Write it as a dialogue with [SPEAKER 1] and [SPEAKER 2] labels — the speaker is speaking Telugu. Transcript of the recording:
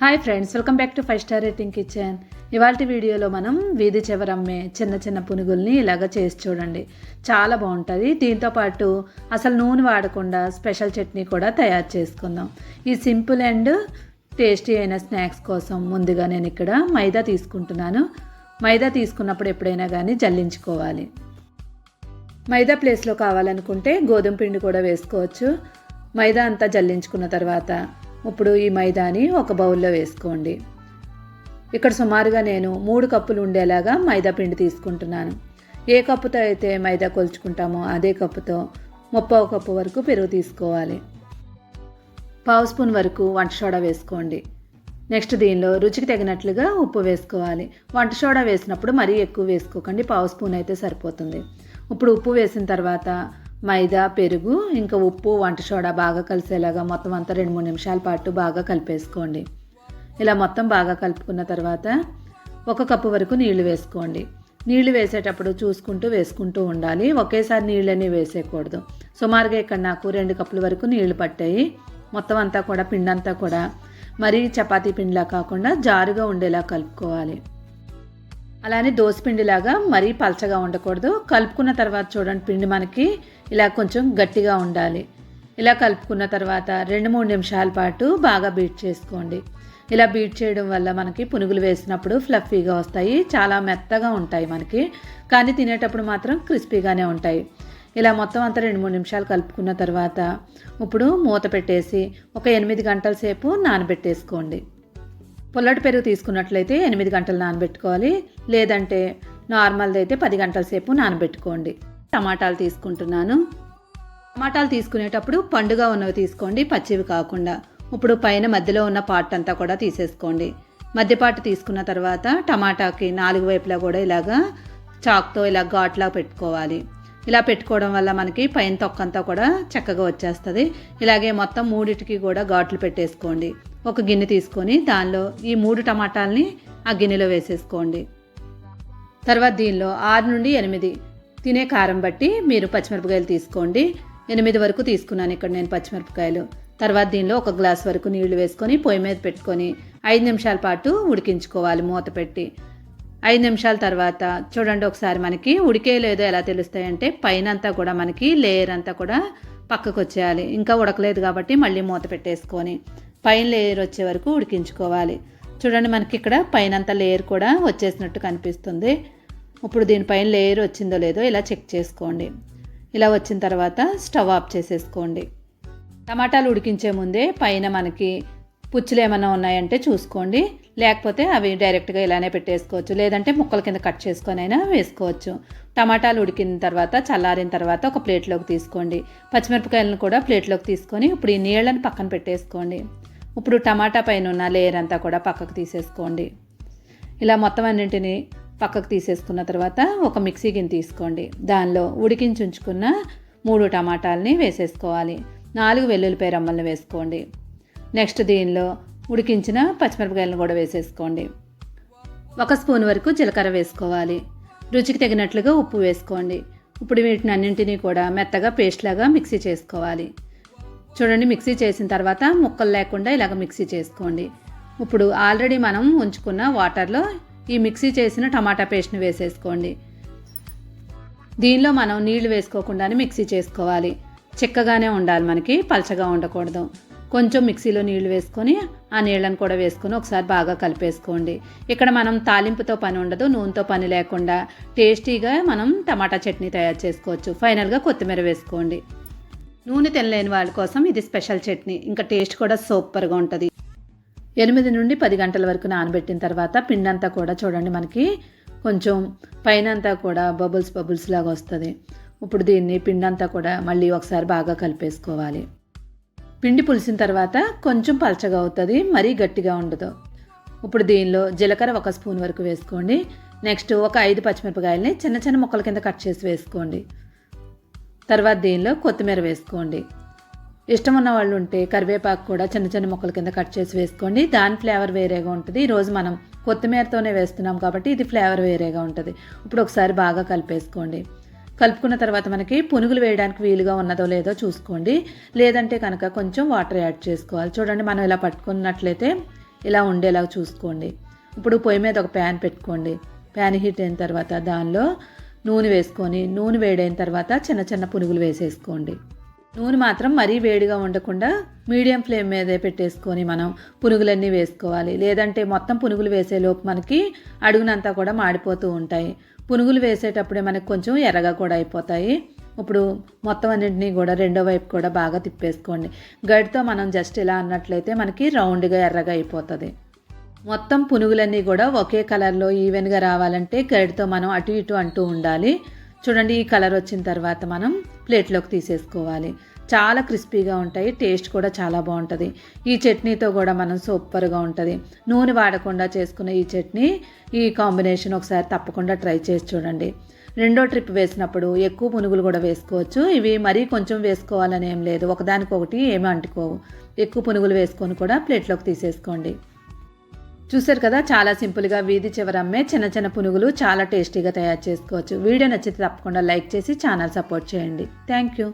[SPEAKER 1] Hi friends welcome back to five star rating kitchen. ఇవాళ వీడియోలో మనం వీధి చివరమ్మే చిన్న చిన్న పునుగుల్ని ఇలాగ చేసి చూడండి. చాలా బాగుంటుంది. దీంతో పాటు అసలు నూనె వాడకుండా స్పెషల్ చట్నీ కూడా తయారు చేసుకుందాం. ఈ సింపుల్ అండ్ టేస్టీ అయిన స్నాక్స్ కోసం ముందుగా నేను ఇక్కడ మైదా తీసుకుంటున్నాను. మైదా తీసుకున్నప్పుడు ఎప్పుడైనా కానీ జల్లించుకోవాలి. మైదా ప్లేస్లో కావాలనుకుంటే గోధుమ పిండి కూడా వేసుకోవచ్చు. మైదా అంతా జల్లించుకున్న తర్వాత ఇప్పుడు ఈ మైదాని ఒక బౌల్లో వేసుకోండి. ఇక్కడ సుమారుగా నేను మూడు కప్పులు ఉండేలాగా మైదా పిండి తీసుకుంటున్నాను. ఏ కప్పుతో అయితే మైదా కొలుచుకుంటామో అదే కప్పుతో ముప్పావు కప్పు వరకు పెరుగు తీసుకోవాలి. పావు స్పూన్ వరకు వంట సోడా వేసుకోండి. నెక్స్ట్ దీనిలో రుచికి తగినట్లుగా ఉప్పు వేసుకోవాలి. వంట సోడా వేసినప్పుడు మరీ ఎక్కువ వేసుకోకండి. పావు స్పూన్ అయితే సరిపోతుంది. ఇప్పుడు ఉప్పు వేసిన తర్వాత మైదా పెరుగు ఇంకా ఉప్పు వంట సోడా బాగా కలిసేలాగా మొత్తం అంతా రెండు మూడు నిమిషాల పాటు బాగా కలిపేసుకోండి. ఇలా మొత్తం బాగా కలుపుకున్న తర్వాత ఒక కప్పు వరకు నీళ్ళు వేసుకోండి. నీళ్ళు వేసేటప్పుడు చూసుకుంటూ వేసుకుంటూ ఉండాలి. ఒకేసారి నీళ్ళని వేసేయకూడదు. సుమారుగా ఇక్కడ నాకు రెండు కప్పుల వరకు నీళ్ళు పట్టాయి. మొత్తం అంతా కూడా పిండంతా కూడా మరీ చపాతీ పిండిలా కాకుండా జారుగా ఉండేలా కలుపుకోవాలి. అలానే దోసపిండిలాగా మరీ పలచగా ఉండకూడదు. కలుపుకున్న తర్వాత చూడండి పిండి మనకి ఇలా కొంచెం గట్టిగా ఉండాలి. ఇలా కలుపుకున్న తర్వాత రెండు మూడు నిమిషాల పాటు బాగా బీట్ చేసుకోండి. ఇలా బీట్ చేయడం వల్ల మనకి పునుగులు వేసినప్పుడు ఫ్లఫీగా వస్తాయి. చాలా మెత్తగా ఉంటాయి మనకి. కానీ తినేటప్పుడు మాత్రం క్రిస్పీగానే ఉంటాయి. ఇలా మొత్తం అంతా రెండు మూడు నిమిషాలు కలుపుకున్న తర్వాత ఇప్పుడు మూత పెట్టేసి ఒక ఎనిమిది గంటల సేపు నానబెట్టేసుకోండి. పుల్లటి పెరుగు తీసుకున్నట్లయితే ఎనిమిది గంటలు నానబెట్టుకోవాలి. లేదంటే నార్మల్ది అయితే పది గంటల సేపు నానబెట్టుకోండి. టమాటాలు తీసుకుంటున్నాను. టమాటాలు తీసుకునేటప్పుడు పండుగ ఉన్నవి తీసుకోండి పచ్చివి కాకుండా. ఇప్పుడు పైన మధ్యలో ఉన్న పార్ట్ అంతా కూడా తీసేసుకోండి. మధ్య పార్ట్ తీసుకున్న తర్వాత టమాటాకి నాలుగు వైపులా కూడా ఇలాగా చాక్తో ఇలా ఘాట్లా పెట్టుకోవాలి. ఇలా పెట్టుకోవడం వల్ల మనకి పైన తొక్కంతా కూడా చక్కగా వచ్చేస్తుంది. ఇలాగే మొత్తం మూడిటికి కూడా ఘాట్లు పెట్టేసుకోండి. ఒక గిన్నె తీసుకొని దానిలో ఈ మూడు టమాటాలని ఆ గిన్నెలో వేసేసుకోండి. తర్వాత దీనిలో ఆరు నుండి ఎనిమిది తినే కారం బట్టి మీరు పచ్చిమిరపకాయలు తీసుకోండి. ఎనిమిది వరకు తీసుకున్నాను ఇక్కడ నేను పచ్చిమిరపకాయలు. తర్వాత దీనిలో ఒక గ్లాస్ వరకు నీళ్ళు వేసుకొని పొయ్యి మీద పెట్టుకొని ఐదు నిమిషాల పాటు ఉడికించుకోవాలి మూత పెట్టి. ఐదు నిమిషాల తర్వాత చూడండి ఒకసారి మనకి ఉడికే లేదో ఎలా తెలుస్తాయంటే పైన అంతా కూడా మనకి లేయర్ అంతా కూడా పక్కకు వచ్చేయాలి. ఇంకా ఉడకలేదు కాబట్టి మళ్ళీ మూత పెట్టేసుకొని. పైన లేయర్ వచ్చే వరకు ఉడికించుకోవాలి. చూడండి మనకి ఇక్కడ పైన అంత లేయర్ కూడా వచ్చేసినట్టు కనిపిస్తుంది. ఇప్పుడు దీనిపైన లేయర్ వచ్చిందో లేదో ఇలా చెక్ చేసుకోండి. ఇలా వచ్చిన తర్వాత స్టవ్ ఆఫ్ చేసేసుకోండి. టమాటాలు ఉడికించే ముందే పైన మనకి పుచ్చులు ఏమైనా ఉన్నాయంటే చూసుకోండి. లేకపోతే అవి డైరెక్ట్గా ఇలానే పెట్టేసుకోవచ్చు. లేదంటే ముక్కల కింద కట్ చేసుకొని అయినా వేసుకోవచ్చు. టమాటాలు ఉడికిన తర్వాత చల్లారిన తర్వాత ఒక ప్లేట్లోకి తీసుకోండి. పచ్చిమిరపకాయలను కూడా ప్లేట్లోకి తీసుకొని ఇప్పుడు ఈ నీళ్ళని పక్కన పెట్టేసుకోండి. ఇప్పుడు టమాటా పైన ఉన్న లేయర్ అంతా కూడా పక్కకు తీసేసుకోండి. ఇలా మొత్తం అన్నింటినీ పక్కకు తీసేసుకున్న తర్వాత ఒక మిక్సీ గిన్నె తీసుకోండి. దానిలో ఉడికించి ఉంచుకున్న మూడు టమాటాలని వేసేసుకోవాలి. నాలుగు వెల్లుల్లిపాయ రమ్మల్ని వేసుకోండి. నెక్స్ట్ దీనిలో ఉడికించిన పచ్చిమిరపకాయలను కూడా వేసేసుకోండి. ఒక స్పూన్ వరకు జీలకర్ర వేసుకోవాలి. రుచికి తగినట్లుగా ఉప్పు వేసుకోండి. ఇప్పుడు వీటిని అన్నింటినీ కూడా మెత్తగా పేస్ట్ లాగా మిక్సీ చేసుకోవాలి. చూడండి మిక్సీ చేసిన తర్వాత ముక్కలు లేకుండా ఇలాగ మిక్సీ చేసుకోండి. ఇప్పుడు ఆల్రెడీ మనం ఉంచుకున్న వాటర్లో ఈ మిక్సీ చేసిన టమాటా పేస్ట్ని వేసేసుకోండి. దీనిలో మనం నీళ్ళు వేసుకోకుండానే మిక్సీ చేసుకోవాలి. చిక్కగానే ఉండాలి మనకి పలచగా ఉండకూడదు. కొంచెం మిక్సీలో నీళ్ళు వేసుకొని ఆ నీళ్ళను కూడా వేసుకొని ఒకసారి బాగా కలిపేసుకోండి. ఇక్కడ మనం తాలింపుతో పని ఉండదు నూనెతో పని లేకుండా టేస్టీగా మనం టమాటా చట్నీ తయారు చేసుకోవచ్చు. ఫైనల్గా కొత్తిమీర వేసుకోండి. నూనె తినలేని వాళ్ళ కోసం ఇది స్పెషల్ చట్నీ. ఇంకా టేస్ట్ కూడా సూపర్గా ఉంటుంది. ఎనిమిది నుండి పది గంటల వరకు నానబెట్టిన తర్వాత పిండి అంతా కూడా చూడండి మనకి కొంచెం పైన అంతా కూడా బబుల్స్ బబుల్స్ లాగా వస్తుంది. ఇప్పుడు దీన్ని పిండి అంతా కూడా మళ్ళీ ఒకసారి బాగా కలిపేసుకోవాలి. పిండి పులిసిన తర్వాత కొంచెం పలచగా అవుతుంది మరీ గట్టిగా ఉండదు. ఇప్పుడు దీనిలో జీలకర్ర ఒక స్పూన్ వరకు వేసుకోండి. నెక్స్ట్ ఒక ఐదు పచ్చిమిరపకాయలని చిన్న చిన్న ముక్కల కింద కట్ చేసి వేసుకోండి. తర్వాత దీనిలో కొత్తిమీర వేసుకోండి. ఇష్టం ఉన్న వాళ్ళు ఉంటే కరివేపాకు కూడా చిన్న చిన్న ముక్కల కింద కట్ చేసి వేసుకోండి. దాని ఫ్లేవర్ వేరేగా ఉంటుంది. ఈరోజు మనం కొత్తిమీరతోనే వేస్తున్నాం కాబట్టి ఇది ఫ్లేవర్ వేరేగా ఉంటుంది. ఇప్పుడు ఒకసారి బాగా కలిపేసుకోండి. కలుపుకున్న తర్వాత మనకి పునుగులు వేయడానికి వీలుగా ఉన్నదో లేదో చూసుకోండి. లేదంటే కనుక కొంచెం వాటర్ యాడ్ చేసుకోవాలి. చూడండి మనం ఇలా పట్టుకున్నట్లయితే ఇలా ఉండేలాగా చూసుకోండి. ఇప్పుడు పొయ్యి మీద ఒక ప్యాన్ పెట్టుకోండి. ప్యాన్ హీట్ అయిన తర్వాత దానిలో నూనె వేసుకొని నూనె వేడైన తర్వాత చిన్న చిన్న పునుగులు వేసేసుకోండి. నూనె మాత్రం మరీ వేడిగా ఉండకుండా మీడియం ఫ్లేమ్ మీదే పెట్టేసుకొని మనం పునుగులన్నీ వేసుకోవాలి. లేదంటే మొత్తం పునుగులు వేసేలోపు మనకి అడుగునంతా కూడా మాడిపోతూ ఉంటాయి. పునుగులు వేసేటప్పుడే మనకు కొంచెం ఎర్రగా కూడా అయిపోతాయి. ఇప్పుడు మొత్తం అన్నింటినీ కూడా రెండో వైపు కూడా బాగా తిప్పేసుకోండి. గడితో మనం జస్ట్ ఇలా అన్నట్లయితే మనకి రౌండ్గా ఎర్రగా అయిపోతుంది. మొత్తం పునుగులన్నీ కూడా ఒకే కలర్లో ఈవెన్గా రావాలంటే గడితో మనం అటు ఇటు అంటూ ఉండాలి. చూడండి ఈ కలర్ వచ్చిన తర్వాత మనం ప్లేట్లోకి తీసేసుకోవాలి. చాలా క్రిస్పీగా ఉంటాయి టేస్ట్ కూడా చాలా బాగుంటుంది. ఈ చట్నీతో కూడా మనం సూపర్గా ఉంటుంది. నూనె వాడకుండా చేసుకున్న ఈ చట్నీ ఈ కాంబినేషన్ ఒకసారి తప్పకుండా ట్రై చేసి చూడండి. రెండో ట్రిప్ వేసినప్పుడు ఎక్కువ పునుగులు కూడా వేసుకోవచ్చు. ఇవి మరీ కొంచెం వేసుకోవాలని ఏం లేదు. ఒకదానికొకటి ఏమీ అంటుకోవు. ఎక్కువ పునుగులు వేసుకొని కూడా ప్లేట్లోకి తీసేసుకోండి. చూసారు కదా చాలా సింపుల్గా వీధి చివర అమ్మే చిన్న చిన్న పునుగులు చాలా టేస్టీగా తయారు చేసుకోవచ్చు. వీడియో నచ్చితే తప్పకుండా లైక్ చేసి ఛానల్ సపోర్ట్ చేయండి. Thank you.